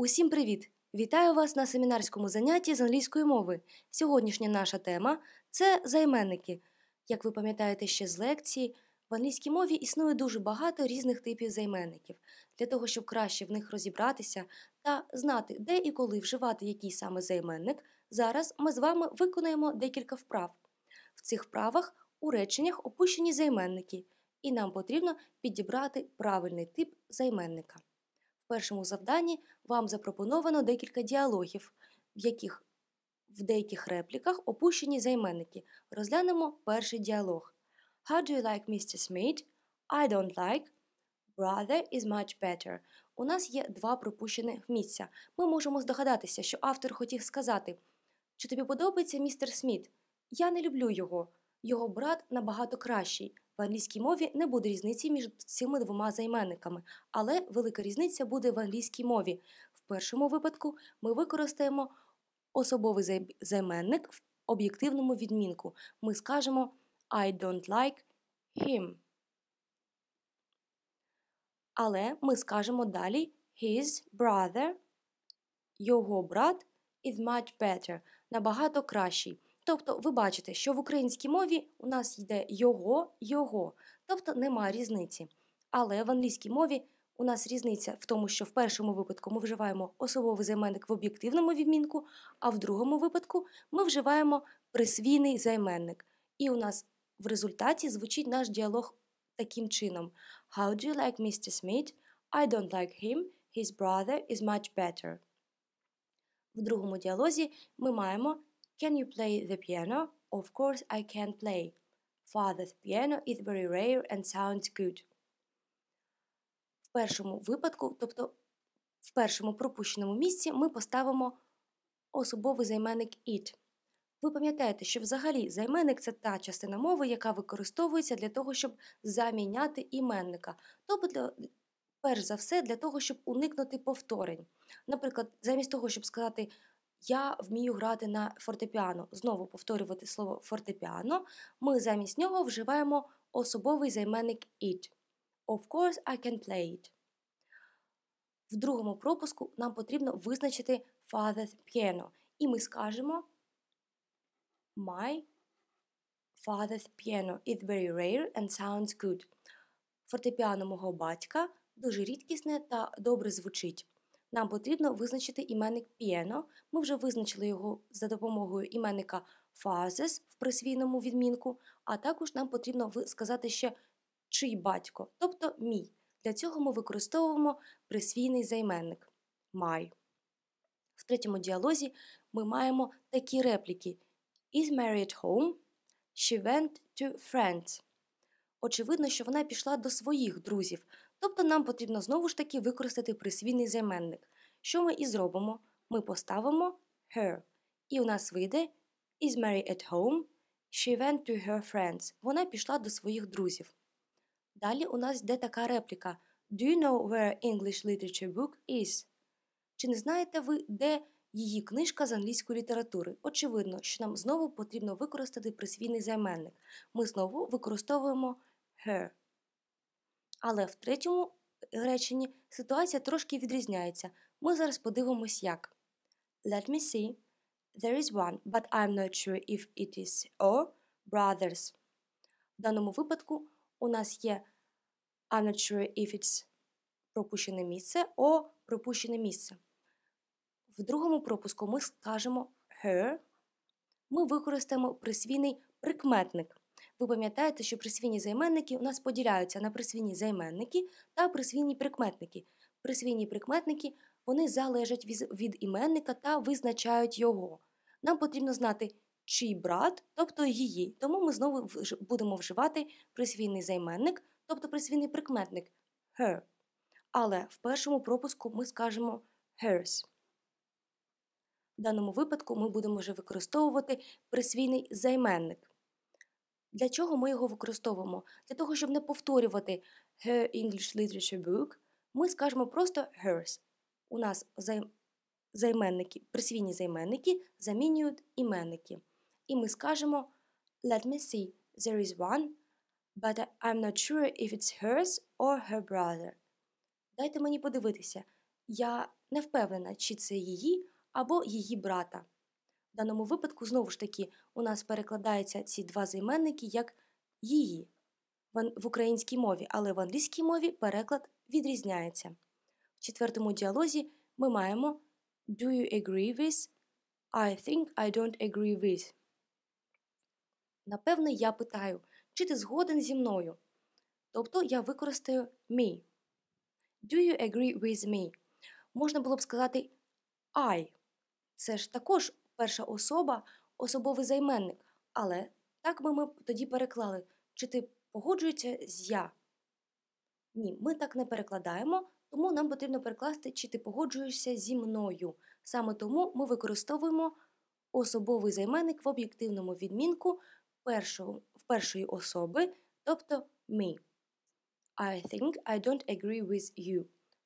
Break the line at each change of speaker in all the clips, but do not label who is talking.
Усім привіт! Вітаю вас на семінарському занятті з англійської мови. Сьогоднішня наша тема це займенники. Як ви пам'ятаєте ще з лекції, в англійській мові існує дуже багато різних типів займенників. Для того, щоб краще в них розібратися та знати, де і коли вживати який саме займенник, зараз ми з вами виконаємо декілька вправ. В цих вправах у реченнях опущені займенники, і нам потрібно підібрати правильний тип займенника. Першому завданні вам запропоновано декілька діалогів, в яких в деяких репліках опущені займенники. Розглянемо перший діалог. How do you like Mr. Smith? I don't like. Brother is much better. У нас є два пропущених місця. Ми можемо здогадатися, що автор хотів сказати, чи тобі подобається містер Сміт? Я не люблю його. Його брат набагато кращий. В англійській мові не буде різниці між цими двома займенниками, але велика різниця буде в англійській мові. В першому випадку ми використаємо особовий займенник в об'єктивному відмінку. Ми скажемо I don't like him. Але ми скажемо далі his brother, його брат is much better, набагато кращий. Тобто ви бачите, що в українській мові у нас йде його, його, тобто нема різниці. Але в англійській мові у нас різниця в тому, що в першому випадку ми вживаємо особовий займенник в об'єктивному відмінку, а в другому випадку ми вживаємо присвійний займенник. І у нас в результаті звучить наш діалог таким чином: How do you like Mr. Smith? I don't like him. His brother is much better. В другому діалозі ми маємо Can you play the piano? Of course I can play. Father's piano is very rare and sounds good. В першому випадку, тобто в першому пропущеному місці, ми поставимо особовий займенник it. Ви пам'ятаєте, що взагалі займенник це та частина мови, яка використовується для того, щоб заміняти іменника. Тобто, перш за все, для того, щоб уникнути повторень. Наприклад, замість того, щоб сказати я вмію грати на фортепіано, знову повторювати слово фортепіано, ми замість нього вживаємо особовий займенник it. Of course, I can play it. В другому пропуску нам потрібно визначити father's piano. І ми скажемо My father's piano is very rare and sounds good. Фортепіано мого батька дуже рідкісне та добре звучить. Нам потрібно визначити іменник piano. Ми вже визначили його за допомогою іменника father's в присвійному відмінку, а також нам потрібно сказати ще чий батько, тобто мій. Для цього ми використовуємо присвійний займенник my. В третьому діалозі ми маємо такі репліки. Is Mary at home? She went to friends. Очевидно, що вона пішла до своїх друзів, тобто нам потрібно знову ж таки використати присвійний займенник. Що ми і зробимо? Ми поставимо her. І у нас вийде Is Mary at home? She went to her friends. Вона пішла до своїх друзів. Далі у нас йде така репліка Do you know where English literature book is? Чи не знаєте ви, де її книжка з англійської літератури? Очевидно, що нам знову потрібно використати присвійний займенник. Ми знову використовуємо her. Але в третьому реченні ситуація трошки відрізняється. Ми зараз подивимось як. Let me see. There is one, but I'm not sure if it is or brothers. В даному випадку у нас є I'm not sure if it's пропущене місце or пропущене місце. В другому пропуску ми скажемо her. Ми використаємо присвійний прикметник. Ви пам'ятаєте, що присвійні займенники у нас поділяються на присвійні займенники та присвійні прикметники. Присвійні прикметники вони залежать від іменника та визначають його. Нам потрібно знати, чий брат, тобто її. Тому ми знову будемо вживати присвійний займенник, тобто присвійний прикметник her. Але в першому пропуску ми скажемо hers. В даному випадку ми будемо вже використовувати присвійний займенник. Для чого ми його використовуємо? Для того, щоб не повторювати her English literature book, ми скажемо просто hers. У нас займенники, присвійні займенники замінюють іменники. І ми скажемо Let me see, there is one, but I'm not sure if it's hers or her brother. Дайте мені подивитися. Я не впевнена, чи це її або її брата. В даному випадку, знову ж таки, у нас перекладаються ці два займенники як її в українській мові, але в англійській мові переклад відрізняється. В четвертому діалозі ми маємо Do you agree with? I think I don't agree with. Напевне, я питаю, чи ти згоден зі мною? Тобто я використаю me. Do you agree with me? Можна було б сказати I. Це ж також перша особа, особовий займенник. Але так би ми тоді переклали, чи ти погоджується з я. Ні, ми так не перекладаємо, тому нам потрібно перекласти, чи ти погоджуєшся зі мною. Саме тому ми використовуємо особовий займенник в об'єктивному відмінку першого, в першої особи, тобто me. I think I don't agree with you.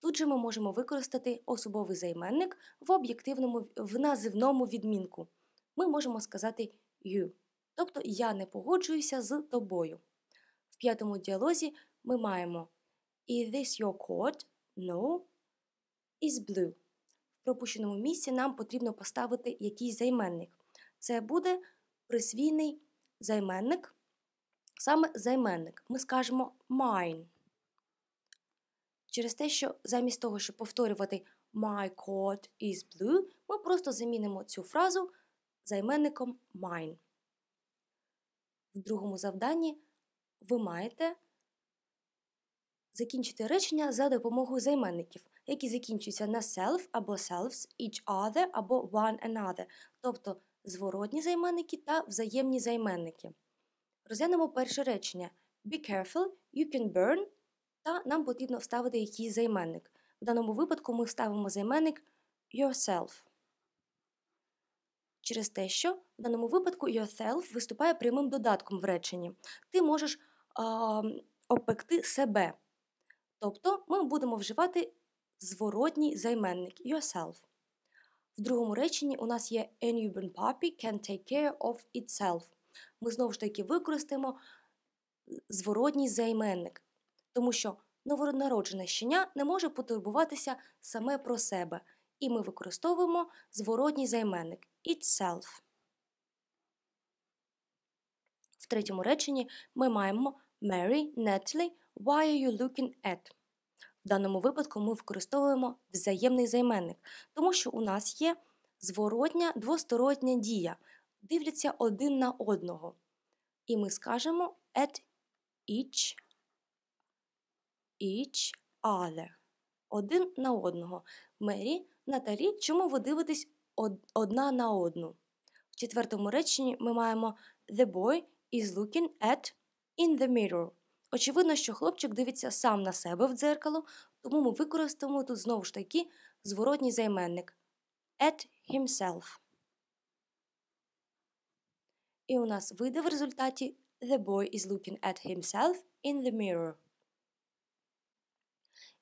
Тут же ми можемо використати особовий займенник в об'єктивному в називному відмінку. Ми можемо сказати you. Тобто я не погоджуюся з тобою. В п'ятому діалозі ми маємо Is this your coat? No. Is blue. В пропущеному місці нам потрібно поставити якийсь займенник. Це буде присвійний займенник, саме займенник. Ми скажемо mine. Через те, що замість того, щоб повторювати My coat is blue, ми просто замінимо цю фразу займенником mine. В другому завданні ви маєте закінчити речення за допомогою займенників, які закінчуються на self або selves, each other або one another, тобто зворотні займенники та взаємні займенники. Розглянемо перше речення. Be careful, you can burn, та нам потрібно вставити якийсь займенник. В даному випадку ми вставимо займенник yourself. Через те, що в даному випадку yourself виступає прямим додатком в реченні. Ти можеш а, опекти себе. Тобто ми будемо вживати зворотній займенник yourself. В другому реченні у нас є A newborn puppy can take care of itself. Ми знову ж таки використаємо зворотній займенник, тому що новонароджене щеня не може потурбуватися саме про себе, і ми використовуємо зворотній займенник itself. В третьому реченні ми маємо Mary, Natalie, why are you looking at? В даному випадку ми використовуємо взаємний займенник, тому що у нас є зворотня двостороння дія, дивляться один на одного. І ми скажемо at each, each other. Один на одного. Мері, Наталі, чому ви дивитесь одна на одну? В четвертому реченні ми маємо The boy is looking at in the mirror. Очевидно, що хлопчик дивиться сам на себе в дзеркало, тому ми використаємо тут знову ж таки зворотній займенник at himself. І у нас вийде в результаті The boy is looking at himself in the mirror.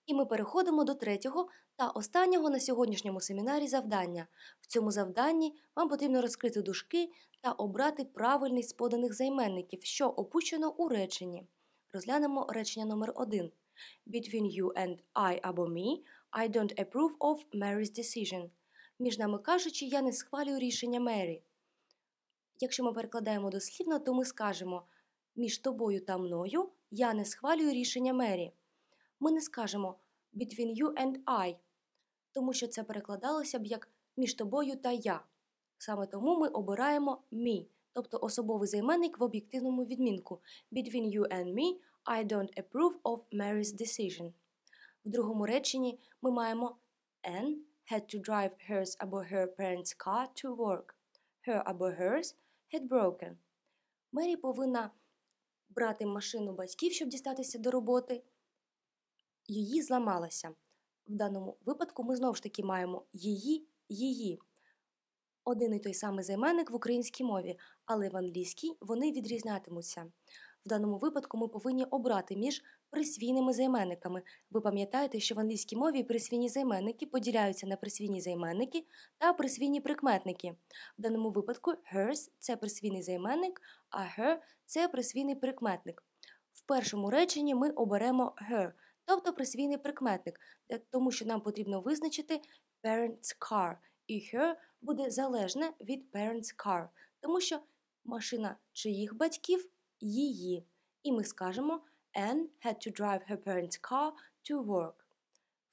І ми переходимо до третього та останнього на сьогоднішньому семінарі завдання. В цьому завданні вам потрібно розкрити дужки та обрати правильний з поданих займенників, що опущено у реченні. Розглянемо речення номер 1 Between you and I або me, I don't approve of Mary's decision. Між нами кажучи, я не схвалюю рішення Мері. Якщо ми перекладаємо дослівно, то ми скажемо між тобою та мною я не схвалюю рішення Мері. Ми не скажемо between you and I, тому що це перекладалося б як між тобою та я. Саме тому ми обираємо me, тобто особовий займенник в об'єктивному відмінку. Between you and me, I don't approve of Mary's decision. В другому реченні ми маємо Anne had to drive hers або her parents' car to work. Her або hers had broken. Мері повинна брати машину батьків, щоб дістатися до роботи. Її зламалася. В даному випадку ми знову ж таки маємо її, її. Один і той самий займенник в українській мові, але в англійській вони відрізнятимуться. В даному випадку ми повинні обрати між присвійними займенниками. Ви пам'ятаєте, що в англійській мові присвійні займенники поділяються на присвійні займенники та присвійні прикметники. В даному випадку hers це присвійний займенник, а her це присвійний прикметник. В першому реченні ми оберемо her, тобто присвійний прикметник, тому що нам потрібно визначити parent's car. І her буде залежне від parent's car, тому що машина чиїх батьків її. І ми скажемо Anne had to drive her parents' car to work.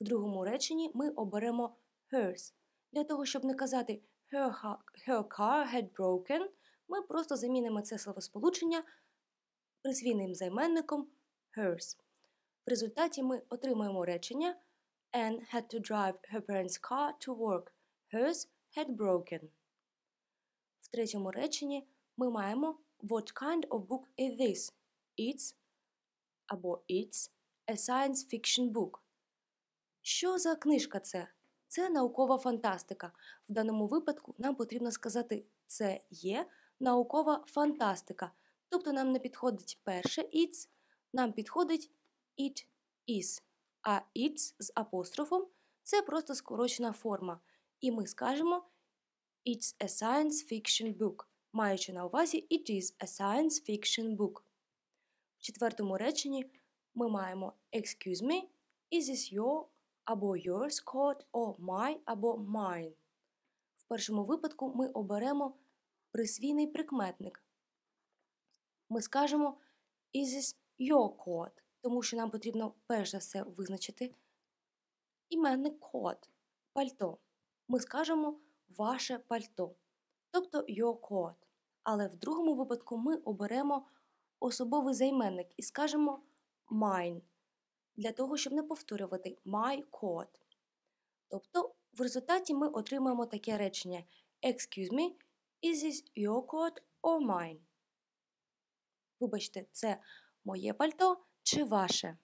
В другому реченні ми оберемо hers. Для того, щоб не казати her, her car had broken, ми просто замінимо це словосполучення присвійним займенником hers. В результаті ми отримуємо речення Anne had to drive her parents' car to work. Hers had broken. В третьому реченні ми маємо What kind of book is this? It's або It's a science fiction book. Що за книжка це? Це наукова фантастика. В даному випадку нам потрібно сказати це є наукова фантастика. Тобто нам не підходить перше it's, нам підходить it is. А it's з апострофом це просто скорочена форма. І ми скажемо It's a science fiction book, маючи на увазі It is a science fiction book. В четвертому реченні ми маємо Excuse me, is this your або yours coat, or my або mine. В першому випадку ми оберемо присвійний прикметник. Ми скажемо Is this your coat, тому що нам потрібно перш за все визначити іменник coat – пальто. Ми скажемо ваше пальто, тобто your coat. Але в другому випадку ми оберемо особовий займенник і скажемо mine, для того, щоб не повторювати my coat. Тобто, в результаті ми отримаємо таке речення Excuse me, is this your coat or mine? Вибачте, це моє пальто чи ваше?